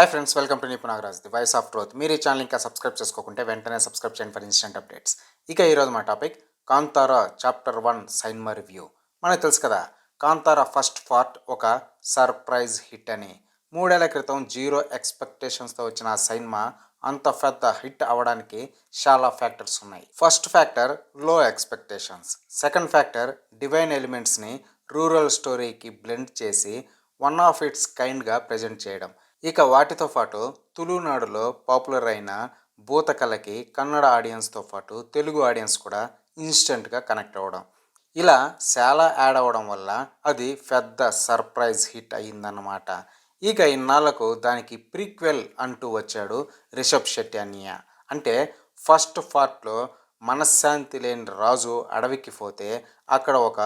Hi friends welcome to Nippu Nagaraj the voice of truth మీరు ఈ channel ఇంకా subscribe చేసుకోకుంటే వెంటనే సబ్స్క్రైబ్ చేయండి ఫర్ ఇన్స్టెంట్ అప్డేట్స్ ఇక ఈరోజు మా topic Kantara chapter one cinema review మనకు తెలుసు కదా కాంతారా ఫస్ట్ పార్ట్ ఒక సర్ప్రైజ్ హిట్ అని. మూడేళ్ళ క్రితం జీరో ఎక్స్పెక్టేషన్స్తో వచ్చిన ఆ సైన్మా అంత పెద్ద హిట్ అవ్వడానికి చాలా ఫ్యాక్టర్స్ ఉన్నాయి. ఫస్ట్ ఫ్యాక్టర్లో ఎక్స్పెక్టేషన్స్ సెకండ్ ఫ్యాక్టర్ డివైన్ ఎలిమెంట్స్ని రూరల్ స్టోరీకి బ్లెండ్ చేసి వన్ ఆఫ్ ఇట్స్ కైండ్గా ప్రజెంట్ చేయడం. ఇక వాటితో పాటు తులునాడులో పాపులర్ అయిన భూతకళకి కన్నడ ఆడియన్స్తో పాటు తెలుగు ఆడియన్స్ కూడా ఇన్స్టెంట్గా కనెక్ట్ అవ్వడం. ఇలా చాలా యాడ్ అవ్వడం వల్ల అది పెద్ద సర్ప్రైజ్ హిట్ అయిందన్నమాట ఇక ఇన్నాళ్ళకు దానికి ప్రీక్వెల్ అంటూ వచ్చాడు రిషబ్ శెట్టి అన్నయ్య. అంటే ఫస్ట్ పార్ట్లో మనశ్శాంతి లేని రాజు అడవికి పోతే అక్కడ ఒక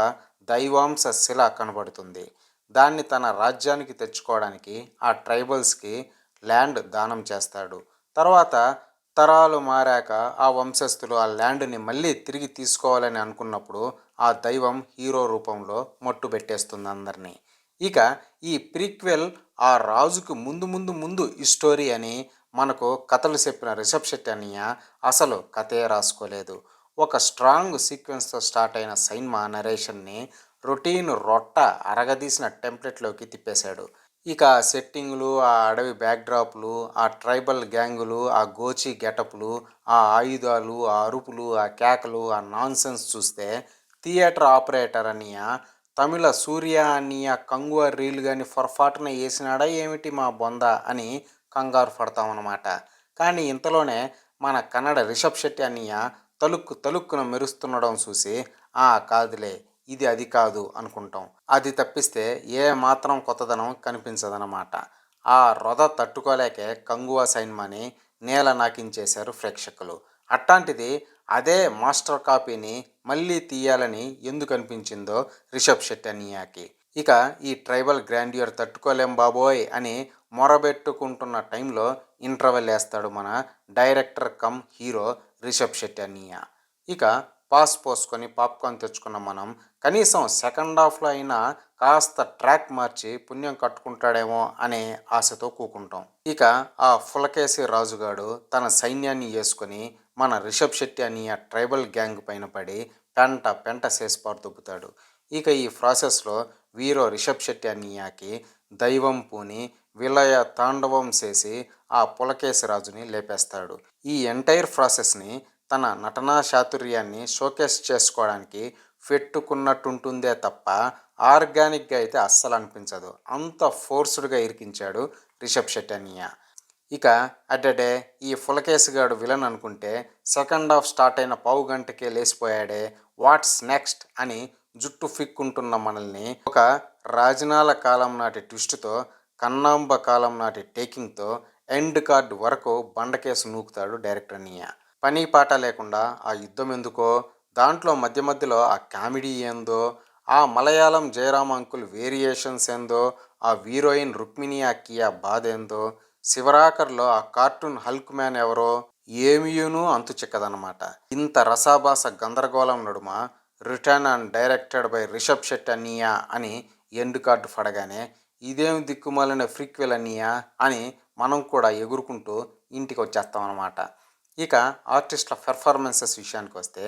దైవాంశ శిల కనబడుతుంది. దాన్ని తన రాజ్యానికి తెచ్చుకోవడానికి ఆ ట్రైబల్స్కి ల్యాండ్ దానం చేస్తాడు. తర్వాత తరాలు మారాక ఆ వంశస్థులు ఆ ల్యాండ్ని మళ్ళీ తిరిగి తీసుకోవాలని అనుకున్నప్పుడు ఆ దైవం హీరో రూపంలో మట్టు పెట్టేస్తుంది అందరినీ. ఇక ఈ ప్రీక్వెల్ ఆ రాజుకు ముందు ముందు ముందు ఈ స్టోరీ అని మనకు కథలు చెప్పిన రిషబ్ శెట్టి అన్నయ్య అసలు కథే రాసుకోలేదు. ఒక స్ట్రాంగ్ సీక్వెన్స్తో స్టార్ట్ అయిన సైన్మా నరేషన్ని రొటీన్ రొట్ట అరగదీసిన టెంప్లెట్లోకి తిప్పేశాడు. ఇక ఆ సెట్టింగ్లు ఆ అడవి బ్యాక్డ్రాప్లు ఆ ట్రైబల్ గ్యాంగులు ఆ గోచి గెటప్లు ఆ ఆయుధాలు ఆ అరుపులు ఆ కేకలు ఆ నాన్సెన్స్ చూస్తే థియేటర్ ఆపరేటర్ అనియ తమిళ సూర్య అనియ కంగువ రీల్ కానీ పొరపాటున వేసినాడా ఏమిటి మా బొంద అని కంగారు పడతామన్నమాట. కానీ ఇంతలోనే మన కన్నడ రిషబ్ శెట్టి అనియ తలుక్కు తలుక్కున మెరుస్తుండడం చూసి ఆ కాదులే ఇది అది కాదు అనుకుంటాం. అది తప్పిస్తే ఏ మాత్రం కొత్తదనం కనిపించదన్నమాట. ఆ రొద తట్టుకోలేకే కంగువా సైన్మాని నేల నాకించేశారు ప్రేక్షకులు. అట్లాంటిది అదే మాస్టర్ కాపీని మళ్ళీ తీయాలని ఎందుకు అనిపించిందో రిషబ్ శెట్టి అనియాకి ఇక ఈ ట్రైబల్ గ్రాండ్యూర్ తట్టుకోలేం బాబోయ్ అని మొరబెట్టుకుంటున్న టైంలో ఇంటర్వెల్ వేస్తాడు మన director cum hero Rishab Shetty అనియా ఇక పాస్ పోసుకొని పాప్కార్న్ తెచ్చుకున్న మనం కనీసం సెకండ్ హాఫ్లో అయినా కాస్త ట్రాక్ మార్చి పుణ్యం కట్టుకుంటాడేమో అనే ఆశతో కూకుంటాం. ఇక ఆ ఫులకేసి రాజుగాడు తన సైన్యాన్ని వేసుకొని మన రిషబ్ శెట్టి అని ఆ ట్రైబల్ గ్యాంగ్ పైన పడి పెంట పెంట సేసిపారు దొబ్బుతాడు ఇక ఈ ప్రాసెస్లో వీరో రిషబ్ శెట్టి అనియాకి దైవం పూని విలయ తాండవం చేసి ఆ పులకేసి రాజుని లేపేస్తాడు. ఈ ఎంటైర్ ప్రాసెస్ని తన నటనా చాతుర్యాన్ని షోకేస్ చేసుకోవడానికి పెట్టుకున్నట్టుంటుందే తప్ప ఆర్గానిక్గా అయితే అస్సలు అనిపించదు అంత ఫోర్స్డ్గా ఇరికించాడు రిషబ్ శెట్టనియా ఇక అడ్డడే ఈ ఫులకేసుగాడు విలన్ అనుకుంటే సెకండ్ హాఫ్ స్టార్ట్ అయిన పావు గంటకే లేచిపోయాడే వాట్స్ నెక్స్ట్ అని జుట్టు ఫిక్కుంటున్న మనల్ని ఒక రాజనాల కాలం నాటి ట్విస్ట్తో కన్నాంబ కాలం నాటి టేకింగ్తో ఎండ్ కార్డ్ వరకు బండకేసు నూకుతాడు డైరెక్టర్ అనియా. పని పాట లేకుండా ఆ యుద్ధం ఎందుకో దాంట్లో మధ్య మధ్యలో ఆ కామెడీ ఏందో ఆ మలయాళం జయరామ్ అంకుల్ వేరియేషన్స్ ఏందో ఆ హీరోయిన్ రుక్మిణి అక్కియ బాధ ఏందో శివరాకర్లో ఆ కార్టూన్ హల్క్ మ్యాన్ ఎవరో ఏమియును అంతు చిక్కదనమాట ఇంత రసాభాస గందరగోళం నడుమ return and directed by Rishab Shetty అనియా అని ఎండ్ కార్డు పడగానే ఇదేం దిక్కుమాలిన ఫ్రీక్వెల్ అనియా అని మనం కూడా ఎగురుకుంటూ ఇంటికి వచ్చేస్తాం అనమాట ఇక ఆర్టిస్టుల పెర్ఫార్మెన్సెస్ విషయానికి వస్తే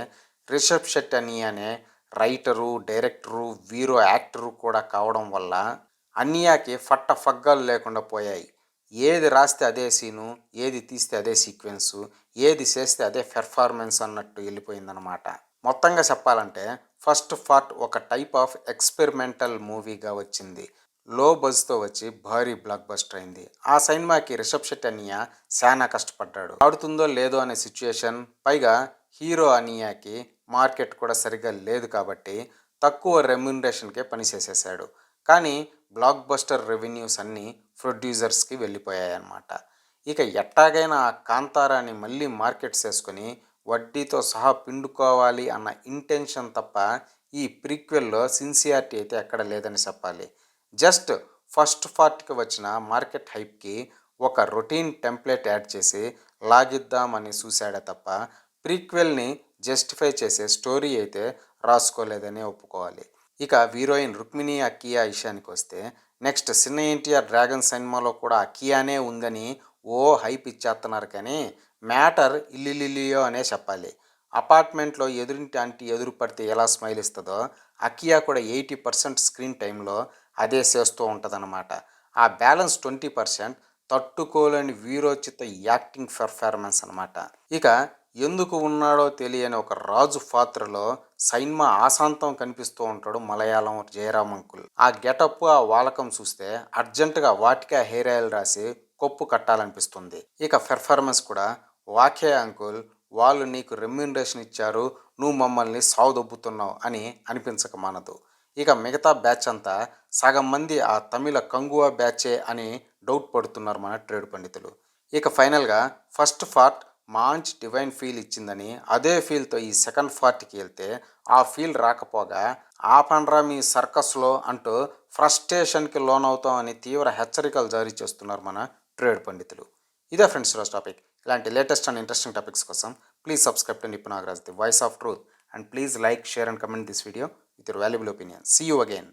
రిషబ్ శెట్టి అని అనే రైటరు డైరెక్టరు వీరో యాక్టరు కూడా కావడం వల్ల అన్యాకి ఫట్ట ఫగ్గాలు లేకుండా పోయాయి. ఏది రాస్తే అదే సీను ఏది తీస్తే అదే సీక్వెన్సు ఏది చేస్తే అదే పెర్ఫార్మెన్స్ అన్నట్టు వెళ్ళిపోయిందనమాట మొత్తంగా చెప్పాలంటే ఫస్ట్ పార్ట్ ఒక టైప్ ఆఫ్ ఎక్స్పెరిమెంటల్ మూవీగా వచ్చింది. లో బజ్తో వచ్చి భారీ బ్లాక్ బస్టర్ అయింది. ఆ సినిమాకి రిషబ్ శెట్టి అనియా చాలా కష్టపడ్డాడు. ఆడుతుందో లేదో అనే సిచ్యుయేషన్ పైగా హీరో అనియాకి మార్కెట్ కూడా సరిగ్గా లేదు కాబట్టి తక్కువ రెమ్యునరేషన్కే పనిచేసేసాడు కానీ బ్లాక్ బస్టర్ రెవెన్యూస్ అన్నీ ప్రొడ్యూసర్స్కి వెళ్ళిపోయాయన్నమాట. ఇక ఎట్టాగైనా ఆ కాంతారాన్ని మళ్ళీ మార్కెట్ చేసుకొని వడ్డీతో సహా పిండుకోవాలి అన్న ఇంటెన్షన్ తప్ప ఈ ప్రీక్వెల్లో సిన్సియారిటీ అయితే ఎక్కడ లేదని చెప్పాలి. జస్ట్ ఫస్ట్ పార్ట్కి వచ్చిన మార్కెట్ హైప్కి ఒక రొటీన్ టెంప్లెట్ యాడ్ చేసి లాగిద్దామని చూశాడే తప్ప ప్రీక్వెల్ని జస్టిఫై చేసే స్టోరీ అయితే రాసుకోలేదని ఒప్పుకోవాలి. ఇక హీరోయిన్ రుక్మిణి అకియా విషయానికి వస్తే నెక్స్ట్ చిన్న ఎన్టీఆర్ డ్రాగన్ సినిమాలో కూడా అకియానే ఉందని ఓ హైప్ ఇచ్చేస్తున్నారు కానీ మ్యాటర్ ఇల్లిలిలియో అనే చెప్పాలి. అపార్ట్మెంట్లో ఎదురింటి ఆంటీ ఎదురు పడితే ఎలా స్మైల్ ఇస్తుందో అకియా కూడా ఎయిటీ పర్సెంట్ స్క్రీన్ టైంలో అదే చేస్తూ ఉంటుందన్నమాట. ఆ బ్యాలెన్స్ ట్వంటీ పర్సెంట్ తట్టుకోలేని వీరోచిత యాక్టింగ్ పెర్ఫార్మెన్స్ అనమాట ఇక ఎందుకు ఉన్నాడో తెలియని ఒక రాజు పాత్రలో సైన్మ ఆశాంతం కనిపిస్తూ ఉంటాడు మలయాళం జయరామ్ అంకుల్. ఆ గెటప్ ఆ వాలకం చూస్తే అర్జెంటుగా వాటికా హెయిర్ ఆయిల్ రాసి కొప్పు కట్టాలనిపిస్తుంది. ఇక పెర్ఫార్మెన్స్ కూడా వాకే అంకుల్ వాళ్ళు నీకు రెమ్యూనరేషన్ ఇచ్చారు నువ్వు మమ్మల్ని సావుదొబ్బుతున్నావు అని అనిపించక మానదు. ఇక మిగతా బ్యాచ్ అంతా సగం మంది ఆ తమిళ కంగువా బ్యాచే అని డౌట్ పడుతున్నారు మన ట్రేడ్ పండితులు. ఇక ఫైనల్గా ఫస్ట్ పార్ట్ మంచి డివైన్ ఫీల్ ఇచ్చిందని అదే ఫీల్తో ఈ సెకండ్ పార్ట్కి వెళ్తే ఆ ఫీల్ రాకపోగా ఆపండ్రా మీ సర్కస్లో అంటూ ఫ్రస్ట్రేషన్కి లోనవుతాం అని తీవ్ర హెచ్చరికలు జారీ చేస్తున్నారు మన ట్రేడ్ పండితులు. ఇదే ఫ్రెండ్స్ ఈరోజు టాపిక్. ఇలాంటి లేటెస్ట్ అండ్ ఇంట్రెస్టింగ్ టాపిక్స్ కోసం please subscribe to Nippu Nagaraj the voice of truth. And please like share and comment this video with your valuable opinion. See you again